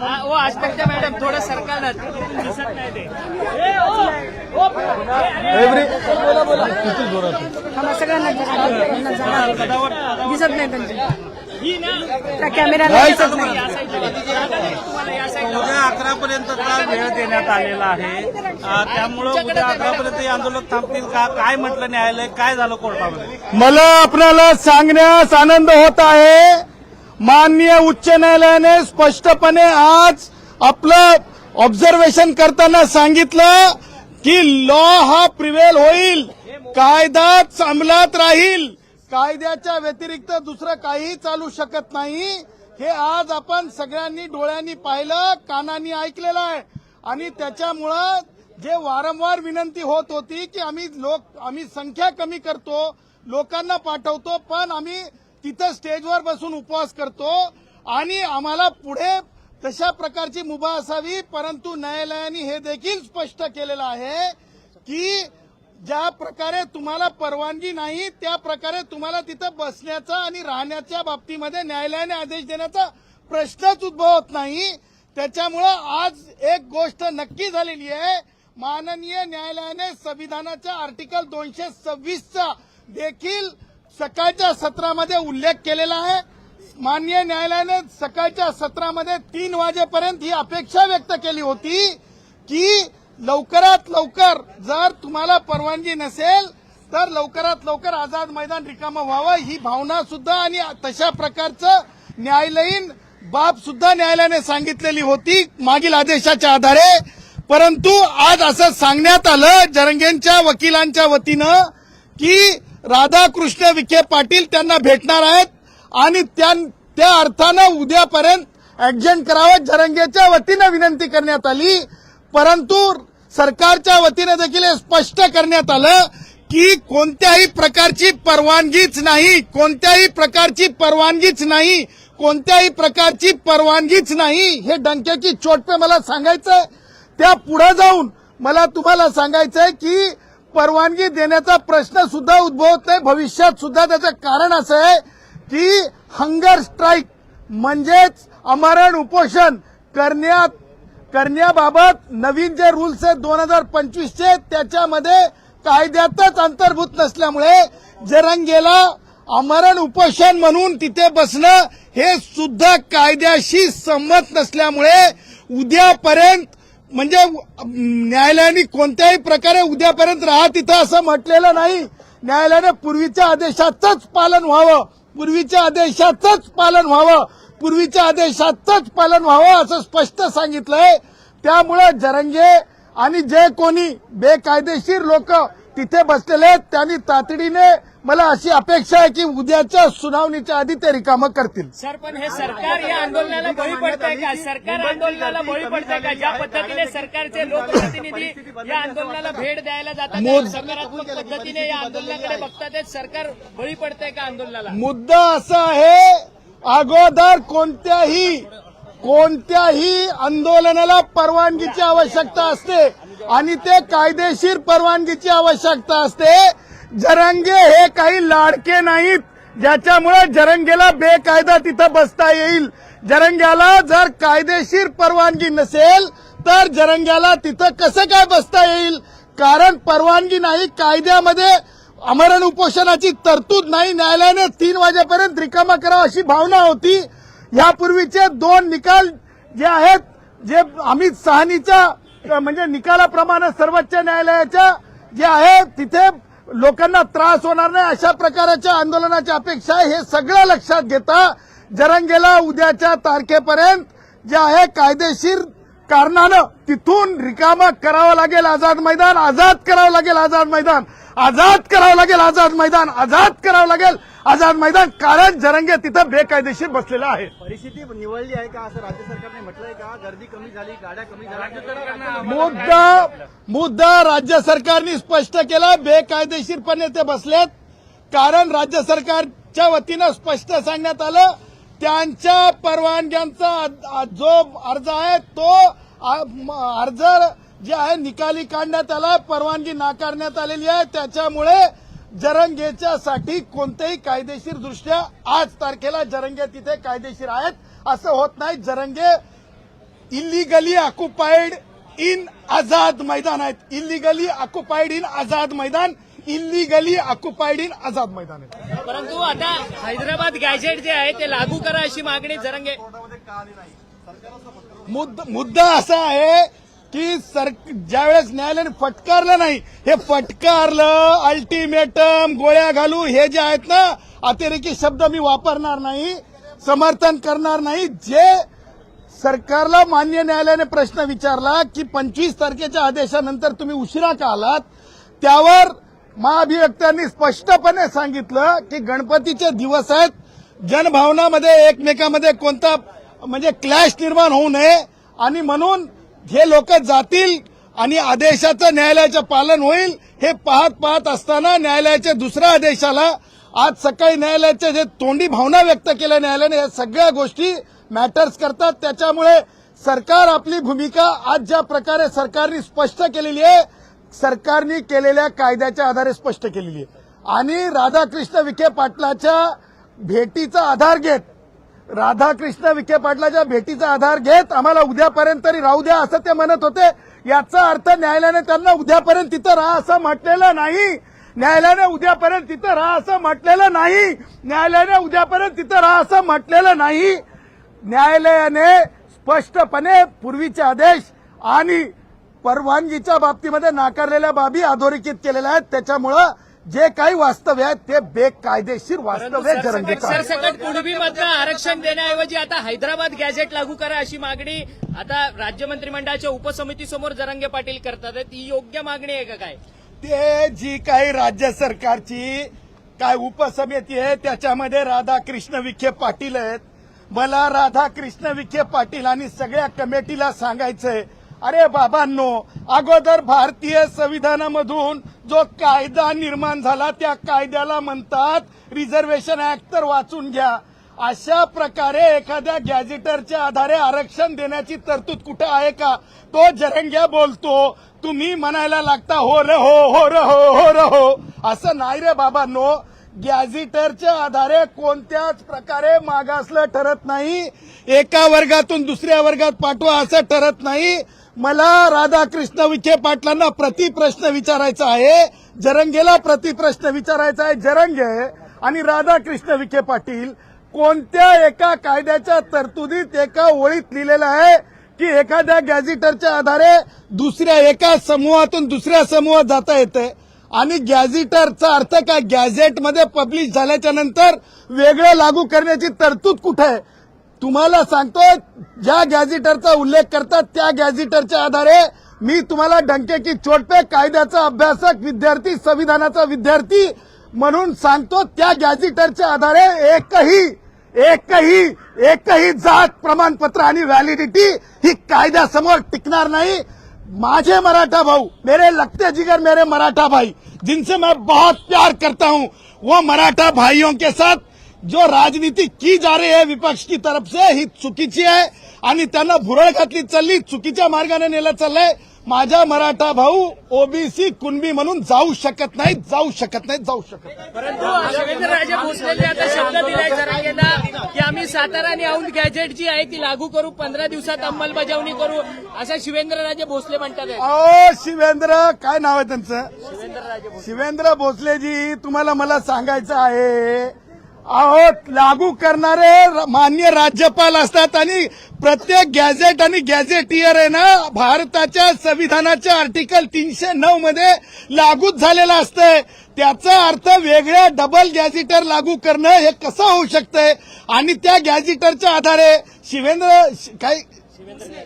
हा, वो आज तक त्या मॅडम थोडं सरकार दिसत नाही ते सगळ्यांना दिसत नाही त्यांचे. ही कॅमेऱ्याला दिसत नाही. उद्या अकरा पर्यंतचा वेळ देण्यात आलेला आहे. त्यामुळं उद्या अकरा पर्यंत हे आंदोलक थांबतील का? काय म्हटलं न्यायालय? काय झालं कोर्टामध्ये? मला आपल्याला सांगण्यास आनंद होत आहे. माननीय उच्च न्यायालयाने स्पष्टपणे आज आपलं ऑब्झर्वेशन करताना सांगितलं की लॉ हा प्रिवेल होईल कायदाच अंमलात राहील. कायद्याच्या व्यतिरिक्त दुसरं काही चालू शकत नाही. हे आज आपण सगळ्यांनी डोळ्यांनी पाहिलं कानांनी ऐकलेलं आहे. आणि त्याच्यामुळं जे वारंवार विनंती होत होती की आम्ही लोक आम्ही संख्या कमी करतो लोकांना पाठवतो पण आम्ही तिथं स्टेजवर बसून उपवास करतो आणि आम्हाला पुढे तशा प्रकारची मुभा असावी परंतु न्यायालयाने हे देखील स्पष्ट केलेलं आहे की ज्या प्रकारे तुम्हाला परवानगी नाही त्या प्रकारे तुम्हाला तिथं बसण्याचा आणि राहण्याच्या बाबतीमध्ये न्यायालयाने आदेश देण्याचा प्रश्नच उद्भवत नाही. त्याच्यामुळं आज एक गोष्ट नक्की झालेली आहे. माननीय न्यायालयाने संविधानाच्या आर्टिकल दोनशे सव्वीसचा देखील सकाळच्या सत्रामध्ये उल्लेख केलेला आहे. माननीय न्यायालयाने सकाळच्या सत्रामध्ये तीन वाजेपर्यंत ही अपेक्षा व्यक्त केली होती की लवकरात लवकर जर तुम्हाला परवानगी नसेल तर लवकरात लवकर आझाद मैदान रिकामं व्हावं ही भावना सुद्धा आणि तशा प्रकारचं न्यायालयीन बाब सुद्धा न्यायालयाने सांगितलेली होती मागील आदेशाच्या आधारे. परंतु आज असं सांगण्यात आलं जरंगेंच्या वकिलांच्या वतीनं की राधाकृष्ण विखे पाटील त्यांना भेटणार आहेत आणि त्या त्या अर्थानं उद्यापर्यंत ऍडजंट करावं. जरंगेच्या वतीनं विनंती करण्यात आली. परंतु सरकारच्या वतीनं देखील स्पष्ट करण्यात आलं की कोणत्याही प्रकारची परवानगीच नाही. कोणत्याही प्रकारची परवानगीच नाही. कोणत्याही प्रकारची परवानगीच नाही. हे डंक्याची चोटपे मला सांगायचंय. त्या पुढे जाऊन मला तुम्हाला सांगायचंय की परवानगी देण्याचा प्रश्न सुद्धा उद्भवत नाही. भविष्यात सुद्धा त्याचं कारण असं आहे की हंगर स्ट्राईक म्हणजेच अमरण उपोषण करण्यात करण्याबाबत नवीन जे रूल्स आहेत दोन हजार पंचवीसचे त्याच्यामध्ये कायद्यातच अंतर्भूत नसल्यामुळे जरंगेला अमरण उपोषण म्हणून तिथे बसणं हे सुद्धा कायद्याशी संमत नसल्यामुळे उद्यापर्यंत म्हणजे न्यायालयाने कोणत्याही प्रकारे उद्यापर्यंत राहा तिथं असं म्हटलेलं नाही. न्यायालयाने पूर्वीच्या आदेशाचंच पालन व्हावं. पूर्वीच्या आदेशाचंच पालन व्हावं. पूर्वीच्या आदेशाचंच पालन व्हावं असं स्पष्ट सांगितलंय. त्यामुळे जरंगे आणि जे कोणी बेकायदेशीर लोक तिथे बसलेले आहेत त्यांनी तातडीने मला अशी अपेक्षा आहे की उद्याच्या सुनावणीच्या आधी ते रिकामं करतील. सर पण हे सरकार या आंदोलनाला बळी पडतंय का? सरकार आंदोलनाला बळी पडतंय का? ज्या पद्धतीने सरकारचे लोकप्रतिनिधी या आंदोलनाला भेट द्यायला जातात सकारात्मक पद्धतीने या आंदोलनाकडे बघतात. सरकार बळी पडतंय का आंदोलनाला? मुद्दा असा आहे अगोदर कोणत्याही कोणत्याही आंदोलनाला परवानगीची आवश्यकता असते आणि ते कायदेशीर परवानगीची आवश्यकता असते. जरंगे हे काही लाडके नाहीत. ज्याच्यामुळे जरंगेला बेकायदा तिथं बसता येईल. जरंग्याला जर कायदेशीर परवानगी नसेल तर जरंग्याला तिथं कसं काय बसता येईल? कारण परवानगी नाही कायद्यामध्ये अमरण उपोषणाची तरतूद नाही. न्यायालयाने तीन वाजेपर्यंत रिकामा करावा अशी भावना होती. यापूर्वीचे दोन निकाल जे आहेत जे अमित सहानीच्या म्हणजे निकालाप्रमाणे सर्वोच्च न्यायालयाच्या जे आहे तिथे लोकांना त्रास होणार नाही अशा प्रकारच्या आंदोलनाची अपेक्षा आहे. हे सगळं लक्षात घेता जरंगेला उद्याच्या तारखेपर्यंत जे आहे कायदेशीर कारणानं तिथून रिकामा करावं लागेल आझाद मैदान आझाद करावं लागेल आझाद मैदान आझाद करावं लागेल आझाद मैदान आझाद करावं लागेल आझाद मैदान. कारण जरंगे तिथं बेकायदेशीर बसलेलं आहे. परिस्थिती निवडली आहे का? असं राज्य सरकारने म्हटलंय का? गर्दी कमी झाली गाड्या कमी झाल्या. मुद्दा मुद्दा राज्य सरकारने स्पष्ट केला. बेकायदेशीरपणे ते बसलेत. कारण राज्य सरकारच्या वतीनं स्पष्ट सांगण्यात आलं. त्यांच्या परवानग्यांचा जो अर्ज आहे तो अर्ज जे आहे निकाली काढण्यात आला परवानगी नाकारण्यात आलेली आहे. त्याच्यामुळे जरंगेच्यासाठी कोणतेही कायदेशीर दृष्ट्या आज तारखेला जरंगे तिथे कायदेशीर आहेत. असं होत नाही. Jarange illegally occupied in Azad Maidan आहेत. इलिगली ऑक्युपाईड इन आझाद मैदान. Illegally occupied in Azad Maidan आहेत. परंतु आता हैदराबाद गॅजेट जे आहे ते लागू करा अशी मागणी जरंगे मुद्द मुद्दा असा आहे की सर ज्यावेळेस न्यायालयाने फटकारलं नाही हे फटकारलं अल्टिमेटम गोळ्या घालू हे जे आहेत ना अतिरेकी शब्द मी वापरणार नाही समर्थन करणार नाही. जे सरकारला मान्य न्यायालयाने प्रश्न विचारला की पंचवीस तारखेच्या आदेशानंतर तुम्ही उशिरा का आलात त्यावर महाभिव्यक्त्यांनी स्पष्टपणे सांगितलं की गणपतीचे दिवस आहेत. जनभावनामध्ये एकमेकामध्ये कोणता म्हणजे क्लॅश निर्माण होऊ नये. आणि म्हणून हे लोक जातील आणि आदेशाचं न्यायालयाचं पालन होईल हे पाहत पाहत असताना न्यायालयाच्या दुसऱ्या आदेशाला आज सकाळी न्यायालयाच्या जे तोंडी भावना व्यक्त केल्या न्यायालयाने या सगळ्या गोष्टी मॅटर्स करतात. त्याच्यामुळे सरकार आपली भूमिका आज ज्या प्रकारे सरकारने स्पष्ट केलेली आहे सरकारने केलेल्या कायद्याच्या आधारे स्पष्ट केलेली आहे. आणि राधाकृष्ण विखे पाटलाच्या भेटीचा आधार घेत राधाकृष्ण विखे पाटलाच्या भेटीचा आधार घेत आम्हाला उद्यापर्यंत तरी राहू द्या असं ते म्हणत होते. याचा अर्थ न्यायालयाने त्यांना उद्यापर्यंत तिथं राहा असं म्हटलेलं नाही. न्यायालयाने उद्यापर्यंत तिथं राहा असं म्हटलेलं नाही. न्यायालयाने उद्यापर्यंत तिथं राहा असं म्हटलेलं नाही. न्यायालयाने स्पष्टपणे पूर्वीचे आदेश आणि परवानगीच्या बाबतीमध्ये नाकारलेल्या बाबी अधोरेखित केलेल्या आहेत. त्याच्यामुळं जे काही वास्तव्य आहे ते बेकायदेशीर वास्तव्य जरंगे सरसकट कुणबीमधनं आरक्षण देण्याऐवजी आता हैदराबाद गॅजेट लागू करा अशी मागणी आता राज्य मंत्रिमंडळाच्या उपसमितीसमोर जरंगे पाटील करतात. ती योग्य मागणी आहे का काय? ते जी काही राज्य सरकारची काय उपसमिती आहे त्याच्यामध्ये राधाकृष्ण विखे पाटील आहेत. मला राधाकृष्ण विखे पाटील आणि सगळ्या कमिटीला सांगायचंय अरे बाबांनो अगोदर भारतीय संविधानामधून जो कायदा निर्माण झाला त्या कायद्याला म्हणतात रिझर्वेशन ऍक्ट तर वाचून घ्या. अशा प्रकारे एखाद्या गॅजेटरच्या आधारे आरक्षण देण्याची तरतूद कुठं आहे का? तो जरंग्या बोलतो तुम्ही म्हणायला लागता हो र हो हो र हो हो र हो. असं नाही रे बाबांनो. गॅझिटरच्या आधारे कोणत्याच प्रकारे मागासलं ठरत नाही. एका वर्गातून दुसऱ्या वर्गात पाठवा असं ठरत नाही. मला राधाकृष्ण विखे पाटलांना प्रतिप्रश्न विचारायचा आहे. जरंगेला प्रतिप्रश्न विचारायचा आहे जरंगे आणि राधाकृष्ण विखे पाटील कोणत्या एका कायद्याच्या तरतुदीत एका ओळीत लिहिलेलं आहे की एखाद्या गॅझिटरच्या आधारे दुसऱ्या एका समूहातून दुसऱ्या समूहात जाता येते? आणि गॅझिटरचा अर्थ काय? गॅझेटमध्ये पब्लिश झाल्याच्यानंतर वेगळं लागू करण्याची तरतूद कुठे आहे? तुम्हाला सांगतो ज्या गॅझिटरचा उल्लेख करतात त्या गॅझिटरच्या आधारे मी तुम्हाला डंके की चोटपे कायद्याचा अभ्यासक विद्यार्थी संविधानाचा विद्यार्थी म्हणून सांगतो त्या गॅझिटरच्या आधारे एकही एकही एकही जात प्रमाणपत्र आणि व्हॅलिडिटी ही कायद्यासमोर टिकणार नाही. माझे मराठा भाऊ मेरे लगते जिगर मेरे मराठा भाई जिनसे मैं बहुत प्यार करता हूं वो मराठा भाइयों के साथ जो राजनीति की जा रही है विपक्ष की तरफ से ही चुकीची आहे आणि त्यांना भुरळ घातली चालली चुकीच्या मार्गाने नेलं चाललंय. माझा मराठा भाऊ ओबीसी कुणबी म्हणून जाऊ शकत नाही जाऊ शकत नाही जाऊ शकत नाही परंतु शिवेंद्रराजे भोसलेंनी आता शब्द दिलाय जरांगेंना की आम्ही सातारा आणि औंध गॅजेट जी आहे ती लागू करू पंधरा दिवसात अंमलबजावणी करू असं शिवेंद्रराजे भोसले म्हणतात. अहो शिवेंद्र काय नाव आहे त्यांचं? शिवेंद्र भोसलेजी तुम्हाला मला सांगायचं आहे अहो लागू करणारे मान्य राज्यपाल असतात आणि प्रत्येक गॅझेट आणि गॅझेटियर आहे ना भारताच्या संविधानाच्या आर्टिकल तीनशे नऊ मध्ये लागूच झालेलं असतंय. त्याचा अर्थ वेगळ्या डबल गॅझेटर लागू करणं हे कसं होऊ शकतंय? आणि त्या गॅझेटरच्या आधारे शिवेंद्र शि- काय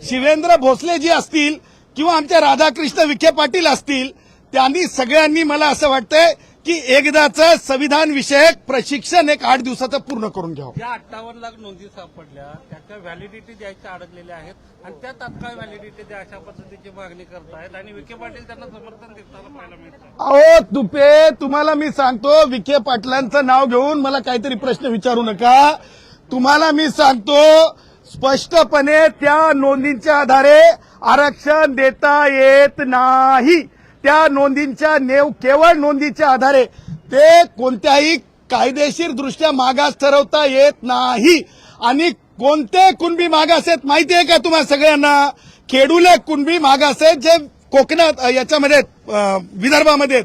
शिवेंद्र भोसले जी असतील किंवा आमच्या राधाकृष्ण विखे पाटील असतील त्यांनी सगळ्यांनी मला असं वाटतंय की एकदाचं संविधान विषयक प्रशिक्षण एक आठ दिवसाचं पूर्ण करून घ्यावं. ज्या अठ्ठावन्न लाख नोंदी सापडल्या. त्याच्या व्हॅलिडिटी द्यायच्या अडकलेल्या आहेत आणि त्या तात्काळ व्हॅलिडिटी द्या अशा पद्धतीची मागणी करतायत आणि विखे पाटील त्यांना समर्थन देताना पाहायला मिळतं अहो तुपे तुम्हाला मी सांगतो विखे पाटलांचं नाव घेऊन मला काहीतरी प्रश्न विचारू नका. तुम्हाला मी सांगतो स्पष्टपणे त्या नोंदींच्या आधारे आरक्षण देता येत नाही. त्या नोंदींच्या नेव केवळ नोंदीच्या आधारे ते कोणत्याही कायदेशीर दृष्ट्या मागास ठरवता येत नाही. आणि कोणते कुणबी मागास आहेत माहिती आहे का तुम्हाला सगळ्यांना? खेडूले कुणबी मागास आहेत जे कोकणात याच्यामध्ये विदर्भामध्ये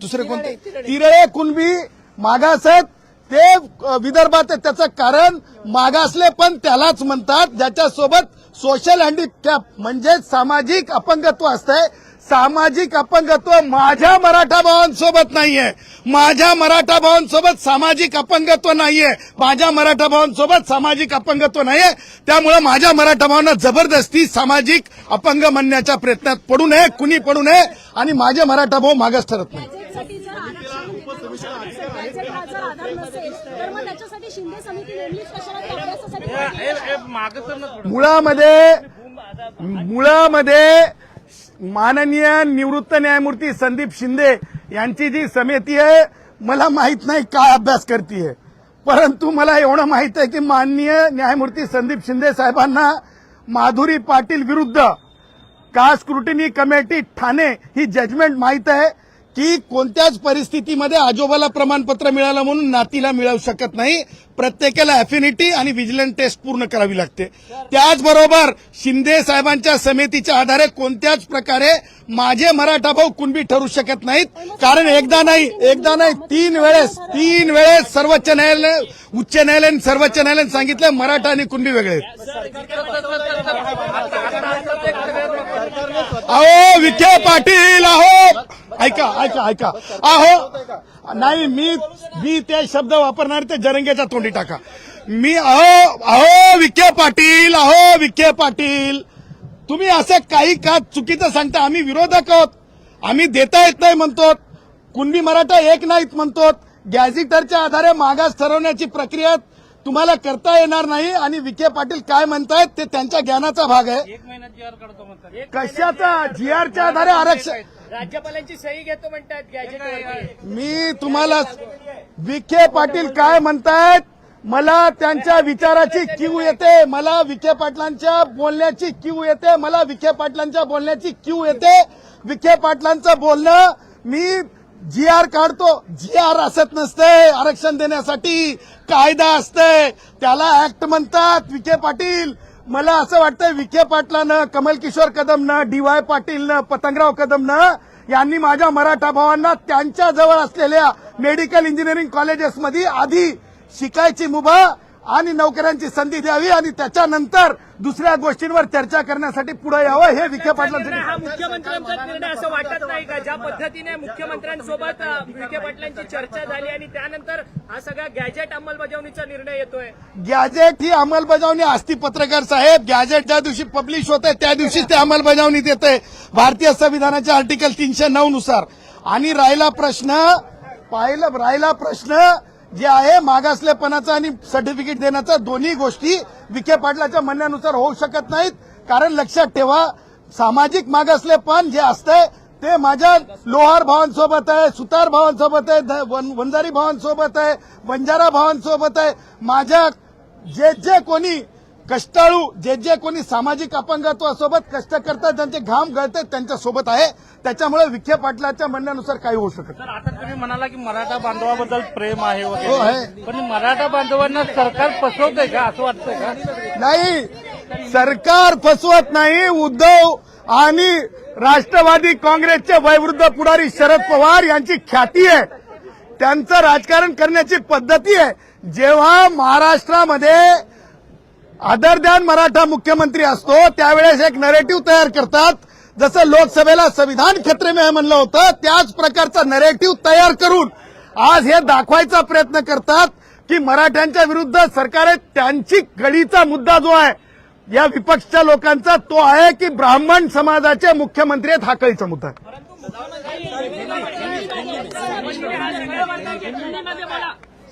दुसरे कोणते? तिरळे. कुणबी मागास आहेत ते विदर्भात त्याचं कारण मागासले पण त्यालाच म्हणतात. ज्याच्यासोबत सोशल हँडिकॅप म्हणजे सामाजिक अपंगत्व असतंय सामाजिक अपंगत्व माझ्या मराठा भावांसोबत नाहीये. माझ्या मराठा भावांसोबत सामाजिक अपंगत्व नाहीये. माझ्या मराठा भावांसोबत सामाजिक अपंगत्व नाहीये. त्यामुळे माझ्या मराठा भावांना जबरदस्ती सामाजिक अपंग म्हणण्याच्या प्रयत्नात पडू नये कुणी पडू नये आणि माझे मराठा भाऊ मागास ठरत नाही. मुळामध्ये मुळामध्ये माननीय निवृत्त न्यायमूर्ती संदीप शिंदे यांची जी समिती आहे मला माहीत नाही काय अभ्यास करते परंतु मला एवढं माहीत आहे की माननीय न्यायमूर्ती संदीप शिंदे साहेबांना माधुरी पाटील विरुद्ध का स्क्रुटिनी कमिटी ठाणे ही जजमेंट माहीत आहे. की कोणत्याच परिस्थितीमध्ये आजोबाला प्रमाणपत्र मिळालं म्हणून नातीला मिळवू शकत नाही. प्रत्येकाला अफिनिटी आणि व्हिजिलन्स टेस्ट पूर्ण करावी लागते. त्याचबरोबर शिंदे साहेबांच्या समितीच्या आधारे कोणत्याच प्रकारे माझे मराठा भाऊ कुणबी ठरू शकत नाहीत. कारण एकदा नाही एकदा नाही तीन वेळेस तीन वेळेस सर्वोच्च न्यायालय उच्च न्यायालयाने सर्वोच्च न्यायालयाने सांगितलं मराठा आणि कुणबी वेगळे अहो विखे पाटील अहो ऐका ऐका ऐका. अहो नाही मी मी ते शब्द वापरणार ते जरंगेच्या तोंडी टाका. मी अहो अहो विखे पाटील अहो विखे पाटील. तुम्ही असं काही का चुकीचं सांगता? आम्ही विरोधक आहोत. आम्ही देता येत नाही म्हणतो कुणबी मराठा एक नाहीत म्हणतो गॅझिटरच्या आधारे मागास ठरवण्याची प्रक्रिया तुम्हाला करता येणार नाही. आणि विखे पाटील काय म्हणतायत ते त्यांच्या ज्ञानाचा भाग आहे. कशाचा? जीआरच्या आधारे आरक्षण राज्यपालांची सही घेतो म्हणतात मी तुम्हाला विखे पाटील काय म्हणतायत? मला त्यांच्या विचाराची क्यू येते मला विखे पाटलांच्या बोलण्याची क्यू येते मला विखे पाटलांच्या बोलण्याची क्यू येते. विखे पाटलांचं बोलणं मी जी आर काढतो. जी आर असत नसते आरक्षण देण्यासाठी कायदा असते. त्याला ऍक्ट म्हणतात विखे पाटील. मला असं वाटतं विखे पाटलानं कमल किशोर कदमनं डी वाय पाटीलनं पतंगराव कदमनं यांनी माझ्या मराठा भावांना त्यांच्या जवळ असलेल्या मेडिकल इंजिनिअरिंग कॉलेजेसमध्ये आधी शिकायची मुभा आणि नोकऱ्यांची संधी द्यावी आणि त्याच्यानंतर दुसऱ्या गोष्टींवर चर्चा करण्यासाठी पुढे यावं हे विखे हा मुख्यमंत्र्यांचा निर्णय असं वाटत नाही का? ज्या पद्धतीने मुख्यमंत्र्यांसोबत विखे पाटलांची चर्चा झाली आणि त्यानंतर हा सगळा गॅजेट अंमलबजावणीचा निर्णय येतोय. गॅजेट ही अंमलबजावणी असती पत्रकार साहेब गॅजेट ज्या दिवशी पब्लिश होते त्या दिवशीच ते अंमलबजावणीत येते भारतीय संविधानाच्या आर्टिकल तीनशे नऊ नुसार. आणि राहिला प्रश्न पाहिलं राहिला प्रश्न जे आहे मागासलेपणाचं आणि सर्टिफिकेट देण्याचा दोन्ही गोष्टी विखे पाटलाच्या म्हणण्यानुसार होऊ शकत नाहीत. कारण लक्षात ठेवा सामाजिक मागासलेपण जे असतंय ते माझ्या लोहार भावांसोबत आहे सुतार भावांसोबत आहे ध- वन- वंजारी भावांसोबत आहे बंजारा भावांसोबत आहे. माझ्या जे जे कोणी कष्टाळू जे जे कोणी सामाजिक अपंगत्वासोबत कष्ट करतात ज्यांचे घाम गळतात त्यांच्यासोबत आहे. त्याच्यामुळे विखे पाटलाच्या म्हणण्यानुसार काही होऊ शकत आता तुम्ही म्हणाला की मराठा बांधवाबद्दल प्रेम आहे हो, वगैरे आहे. पण मराठा बांधवांना सरकार फसवतंय का असं वाटतंय का? नाही. सरकार फसवत नाही. उद्धव आणि राष्ट्रवादी काँग्रेसचे वयवृद्ध पुढारी शरद पवार यांची ख्याती आहे. त्यांचं राजकारण करण्याची पद्धती आहे. जेव्हा महाराष्ट्रामध्ये अदरद्यान मराठा मुख्यमंत्री असतो त्यावेळेस एक नरेटिव्ह तयार करतात. जसं लोकसभेला संविधान क्षेत्र में म्हणलं होतं त्याच प्रकारचा नरेटिव्ह तयार करून आज हे दाखवायचा प्रयत्न करतात की मराठ्यांच्या विरुद्ध सरकार त्यांची गडीचा मुद्दा जो आहे या विपक्षच्या लोकांचा तो आहे की ब्राह्मण समाजाचे मुख्यमंत्री आहेत हा कळीचा मुद्दा आहे.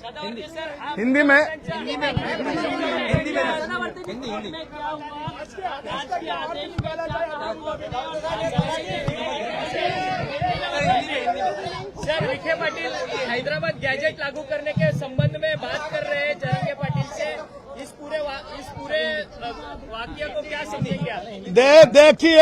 हिंदी में हिंदी में सर विखे पाटिल हैदराबाद गैजेट लागू करने के संबंध में बात कर रहे हैं जयंगे पाटिल से। इस पूरे इस पूरे वाक्य को क्या समझेंगे आप? दे देखिए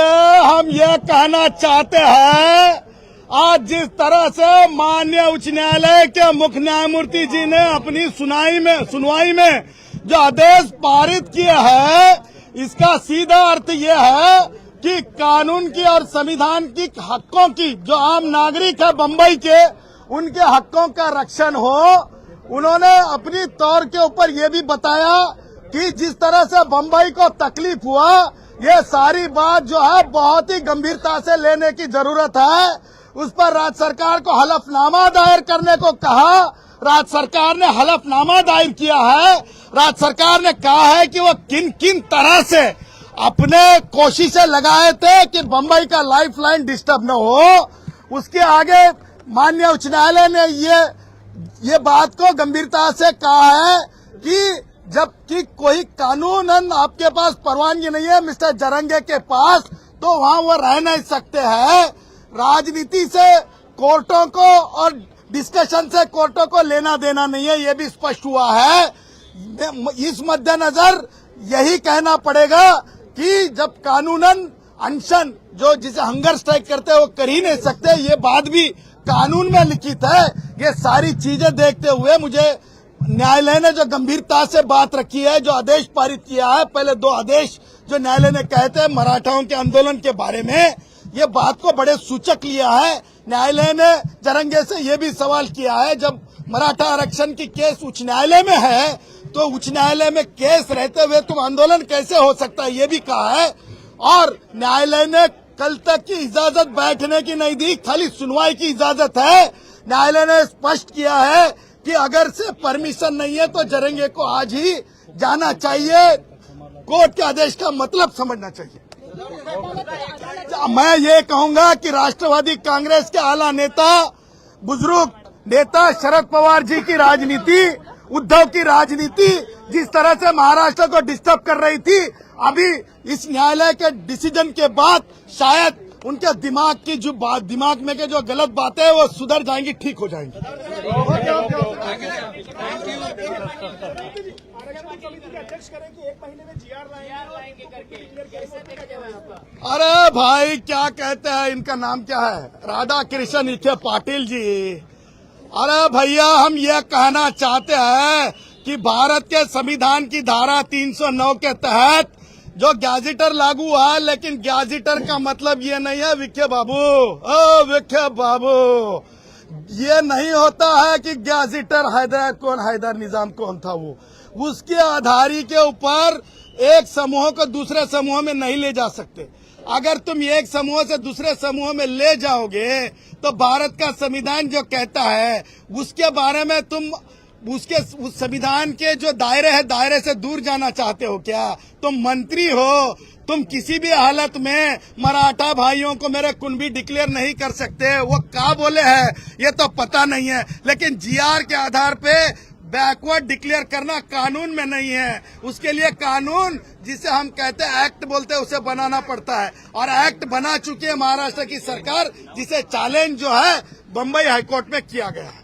हम ये कहना चाहते हैं आज जिस तरह से माननीय उच्च न्यायालय के मुख्य न्यायमूर्ति जी ने अपनी सुनाई में, सुनवाई में जो आदेश पारित किया है, इसका सीधा अर्थ यह है कि कानून की और संविधान की हकों की, जो आम नागरिक है बंबई के, उनके हकों का रक्षण हो। उन्होंने अपनी तौर के ऊपर ये भी बताया कि जिस तरह से बंबई को तकलीफ़ हुआ, ये सारी बात जो है बहुत ही गंभीरता से लेने की ज़रूरत है। उस पर राज्य सरकार को हलफनामा दायर करने को कहा। राज्य सरकार ने हलफनामा दायर किया है। राज्य सरकार ने कहा है कि वो किन किन तरह से अपने कोशिशें लगाए थे कि बंबई का लाइफ लाइन डिस्टर्ब न हो। उसके आगे माननीय उच्च न्यायालय ने ये ये बात को गंभीरता से कहा है कि जबकि कोई कानूनन आपके पास परवानगी नहीं है, मिस्टर जरंगे के पास तो वहाँ वो रह नहीं सकते हैं। राजनीति से कोर्टों को और डिस्कशन से कोर्टों को लेना देना नहीं है, ये भी स्पष्ट हुआ है। इस मद्देनजर यही कहना पड़ेगा कि जब कानूनन अनशन, जो जिसे हंगर स्ट्राइक करते हैं, वो कर ही नहीं सकते, ये बात भी कानून में लिखित है। ये सारी चीज़ें देखते हुए मुझे न्यायालय ने जो गंभीरता से बात रखी है, जो आदेश पारित किया है, पहले दो आदेश जो न्यायालय ने कहे थे मराठाओं के आंदोलन के बारे में ये बात को बड़े सूचक लिया है। न्यायालय ने जरंगे से ये भी सवाल किया है, जब मराठा आरक्षण की केस उच्च न्यायालय में है तो उच्च न्यायालय में केस रहते हुए तुम आंदोलन कैसे हो सकता है, ये भी कहा है। और न्यायालय ने कल तक की इजाज़त बैठने की नहीं दी, खाली सुनवाई की इजाज़त है। न्यायालय ने स्पष्ट किया है कि अगर से परमिशन नहीं है तो जरेंगे को आज ही जाना चाहिए। कोर्ट के आदेश का मतलब समझना चाहिए। मैं ये कहूँगा कि राष्ट्रवादी कांग्रेस के आला नेता, बुज़ुर्ग नेता शरद पवार जी की राजनीति, उद्धव की राजनीति, जिस तरह से महाराष्ट्र को डिस्टर्ब कर रही थी, अभी इस न्यायालय के डिसीज़न के बाद शायद उनके दिमाग की जो बात, दिमाग में के जो गलत बातें हैं, वो सुधर जाएँगी, ठीक हो जाएँगी। अरे भाई, क्या कहते हैं, इनका नाम क्या है? राधा कृष्ण इथे पाटिल जी। अरे भैया, हम ये कहना चाहते हैं कि भारत के संविधान की धारा 309 के तहत जो गैजेटर लागू है, लेकिन गैजेटर का मतलब ये नहीं है, विखे बाबू। ओ, विखे बाबू। ये नहीं होता है कि गैजेटर हैदर कौन, हैदर निज़ाम कौन था वो। उसके आधारी के ऊपर एक समूह को दूसरे समूह में नहीं ले जा सकते। अगर तुम एक समूह से दूसरे समूह में ले जाओगे तो भारत का संविधान जो कहता है, उसके बारे में तुम उसके, उस संविधान के जो दायरे है, दायरे से दूर जाना चाहते हो क्या? तुम मंत्री हो, तुम किसी भी हालत में मराठा भाइयों को मेरे कुंभी डिक्लेयर नहीं कर सकते। वो क्या बोले हैं? ये तो पता नहीं है। लेकिन जीआर के आधार पे बैकवर्ड डिक्लेयर करना कानून में नहीं है। उसके लिए कानून, जिसे हम कहते हैं एक्ट बोलते हैं, उसे बनाना पड़ता है। और एक्ट बना चुकी है महाराष्ट्र की सरकार, जिसे चैलेंज जो है बम्बई हाईकोर्ट में किया गया है।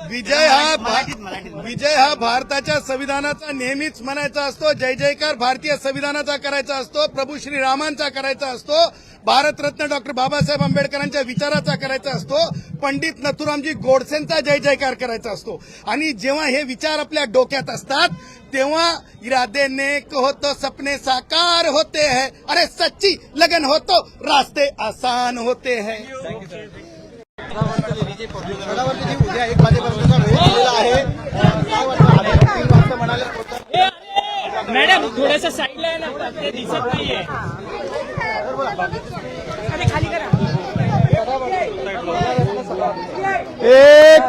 विजय हा विजय हा भारताच्या संविधानाचा नेहमीच म्हणायचा असतो. जय जयकार भारतीय संविधानाचा करायचा असतो. प्रभू श्रीरामांचा करायचा असतो. भारतरत्न डॉक्टर बाबासाहेब आंबेडकरांच्या विचाराचा करायचा असतो. पंडित नथुरामजी गोडसेंचा जय जयकार करायचा असतो. आणि जेव्हा हे विचार आपल्या डोक्यात असतात तेव्हा इरादे नेक हो तो सपने साकार होते हैं. अरे सच्ची लगन हो तो रास्ते आसान होते हैं. उद्या एक आहे म्हणाले. मॅडम थोडस साईडला आहे ना ते दिसत नाहीये खाली करा एक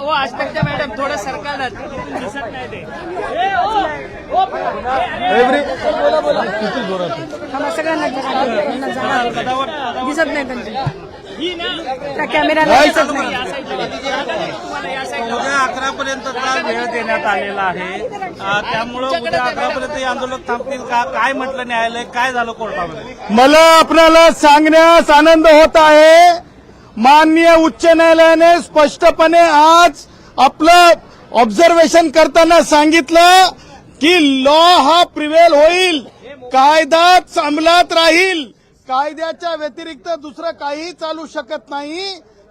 वो आज तक मॅडम थोडं सरकार दिसत नाही ते सगळ्यांना दिसत नाही त्यांचे ही त्या कॅमेऱ्याला उद्या अकरा पर्यंतचा वेळ देण्यात आलेला आहे. त्यामुळं उद्या अकरा पर्यंत हे आंदोलक थांबतील का? काय म्हटलं न्यायालय? काय झालं कोर्टामध्ये? मला आपल्याला सांगण्यास आनंद होत आहे. माननीय उच्च न्यायालयाने स्पष्टपणे आज आपलं ऑब्झर्वेशन करताना सांगितलं की लॉ हा प्रिवेल होईल. कायदा अंमलात राहील. कायद्याच्या व्यतिरिक्त दुसरं काही चालू शकत नाही.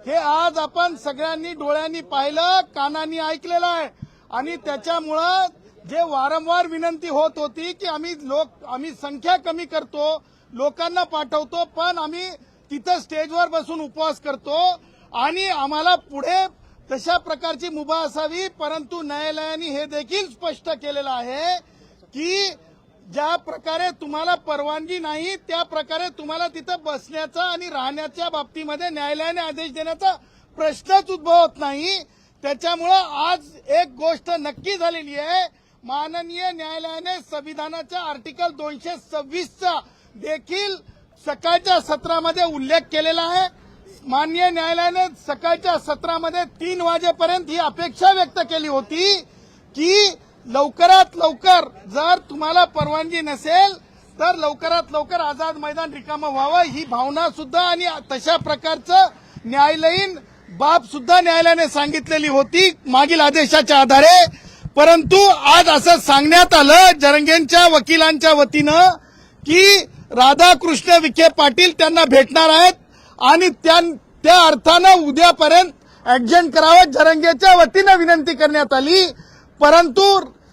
हे आज आपण सगळ्यांनी डोळ्यांनी पाहिलं कानांनी ऐकलेलं आहे. आणि त्याच्यामुळं जे वारंवार विनंती होत होती की आम्ही लोक आम्ही संख्या कमी करतो लोकांना पाठवतो पण आम्ही तिथं स्टेजवर बसून उपवास करतो. आणि आम्हाला पुढे तशा प्रकारची मुभा असावी परंतु न्यायालयाने हे देखील स्पष्ट केलेलं आहे की ज्या प्रकारे तुम्हाला परवानगी नाही त्या प्रकारे तुम्हाला तिथं बसण्याचा आणि राहण्याच्या बाबतीमध्ये न्यायालयाने आदेश देण्याचा प्रश्नच उद्भवत नाही. त्याच्यामुळं आज एक गोष्ट नक्की झालेली आहे. माननीय न्यायालयाने संविधानाच्या आर्टिकल दोनशे सव्वीसचा देखील सकाळच्या सत्रामध्ये उल्लेख केलेला आहे. माननीय न्यायालयाने सकाळच्या सत्रामध्ये तीन वाजेपर्यंत ही अपेक्षा व्यक्त केली होती की लवकरात लवकर जर तुम्हाला परवानगी नसेल तर लवकरात लवकर आझाद मैदान रिकामं व्हावं ही भावना सुद्धा आणि तशा प्रकारचं न्यायालयीन बाब सुद्धा न्यायालयाने सांगितलेली होती मागील आदेशाच्या आधारे. परंतु आज असं सांगण्यात आलं जरंगेंच्या वकिलांच्या वतीनं की राधाकृष्ण विखे पाटील त्यांना भेटणार आहेत आणि त्या त्या अर्थानं उद्यापर्यंत ऍडजस्ट करावं. जरंगेच्या वतीनं विनंती करण्यात आली. परंतु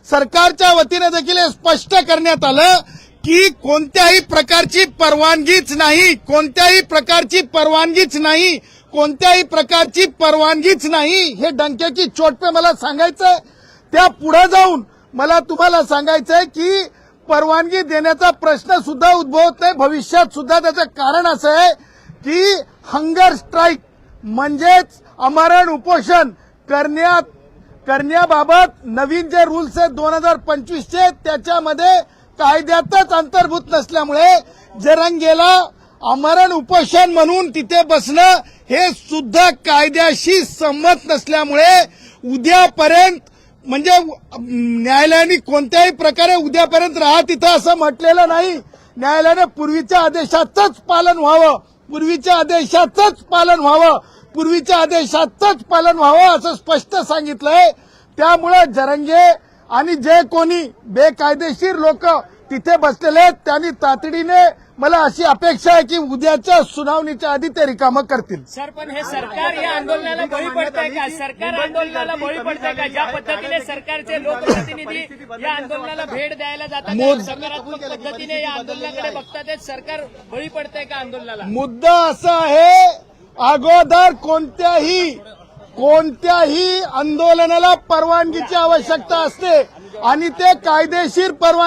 सरकारच्या वतीने देखील हे स्पष्ट करण्यात आलं की कोणत्याही प्रकारची परवानगीच नाही कोणत्याही प्रकारची परवानगीच नाही कोणत्याही प्रकारची परवानगीच नाही. हे डंक्याची चोटपे मला सांगायचंय. त्या पुढे जाऊन मला तुम्हाला सांगायचंय की परवानगी देण्याचा प्रश्न सुद्धा उद्भवत नाही. भविष्यात सुद्धा त्याचं कारण असं आहे की हंगर स्ट्राईक म्हणजेच अमरण उपोषण करण्यात करण्याबाबत नवीन जे रूल्स आहेत दोन हजार पंचवीसचे त्याच्यामध्ये कायद्यातच अंतर्भूत नसल्यामुळे जरंगेला अमरण उपोषण म्हणून तिथे बसणं हे सुद्धा कायद्याशी संमत नसल्यामुळे उद्यापर्यंत म्हणजे न्यायालयाने कोणत्याही प्रकारे उद्यापर्यंत राहा तिथं असं म्हटलेलं नाही. न्यायालयाने पूर्वीच्या आदेशाचंच पालन व्हावं. पूर्वीच्या आदेशाचंच पालन व्हावं. पूर्वीच्या आदेशाचंच पालन व्हावं असं स्पष्ट सांगितलंय. त्यामुळे जरंगे आणि जे कोणी बेकायदेशीर लोक तिथे बसलेले आहेत त्यांनी तातडीने मला अशी अपेक्षा आहे की उद्याच्या सुनावणीच्या आधी ते रिकामं करतील. सर पण हे सरकार या आंदोलनाला बळी पडतंय का? सरकार आंदोलनाला बळी पडतंय का? ज्या पद्धतीने सरकारचे लोकप्रतिनिधी या आंदोलनाला भेट द्यायला जातात सकारात्मक पद्धतीने या आंदोलनाकडे बघतात. सरकार बळी पडतंय का आंदोलनाला? मुद्दा असा आहे अगोदर कोणत्याही कोणत्याही आंदोलनाला परवानगीची आवश्यकता असते आणि ते कायदेशीर परवानगी